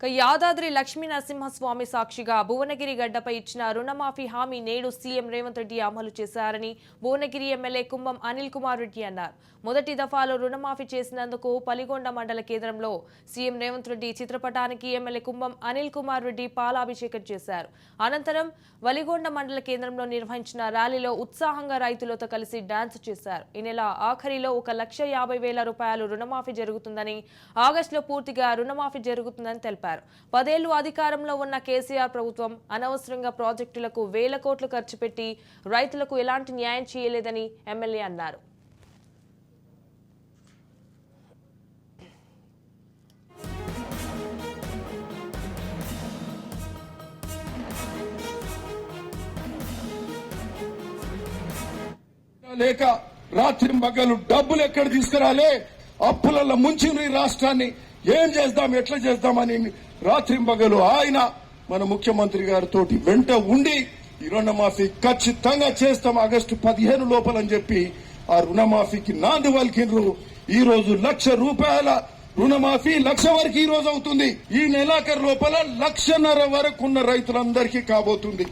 ఇక యాదాద్రి లక్ష్మీ నరసింహస్వామి సాక్షిగా భువనగిరి గడ్డపై ఇచ్చిన రుణమాఫీ హామీ నేడు సీఎం రేవంత్ రెడ్డి అమలు చేశారని భువనగిరి ఎమ్మెల్యే కుంభం అనిల్ కుమార్ రెడ్డి అన్నారు. మొదటి దఫాలో రుణమాఫీ చేసినందుకు పలిగొండ మండల కేంద్రంలో సీఎం రేవంత్ రెడ్డి చిత్రపటానికి ఎమ్మెల్యే కుంభం అనిల్ కుమార్ రెడ్డి పాలాభిషేకం చేశారు. అనంతరం వలిగొండ మండల కేంద్రంలో నిర్వహించిన ర్యాలీలో ఉత్సాహంగా రైతులతో కలిసి డాన్స్ చేశారు. ఈ నెల ఆఖరిలో ఒక లక్ష యాభై వేల రూపాయలు రుణమాఫీ జరుగుతుందని ఆగస్టులో పూర్తిగా రుణమాఫీ జరుగుతుందని తెలిపారు. పదేళ్ళు అధికారంలో ఉన్న కేసీఆర్ ప్రభుత్వం అనవసరంగా ప్రాజెక్టులకు వేల కోట్లు ఖర్చు పెట్టి రైతులకు ఎలాంటి న్యాయం చేయలేదని ఎమ్మెల్యే అన్నారు. లేక రాత్రి మగలు డబ్బులు ఎక్కడ తీసుకురాలే? అప్పులలో ముంచిన రాష్ట్రాన్ని ఏం చేద్దాం ఎట్లా చేద్దామని రాత్రింపగలు ఆయన మన ముఖ్యమంత్రి గారితో వెంట ఉండి ఈ రుణమాఫీ ఖచ్చితంగా చేస్తాం ఆగస్టు పదిహేను లోపలని చెప్పి ఆ రుణమాఫీకి నాంది పలికిండ్రు ఈ రోజు లక్ష రూపాయల రుణమాఫీ లక్ష వరకు ఈ రోజు అవుతుంది. ఈ నెలాఖరు లోపల లక్షన్నర వరకు ఉన్న రైతులందరికీ కాబోతుంది.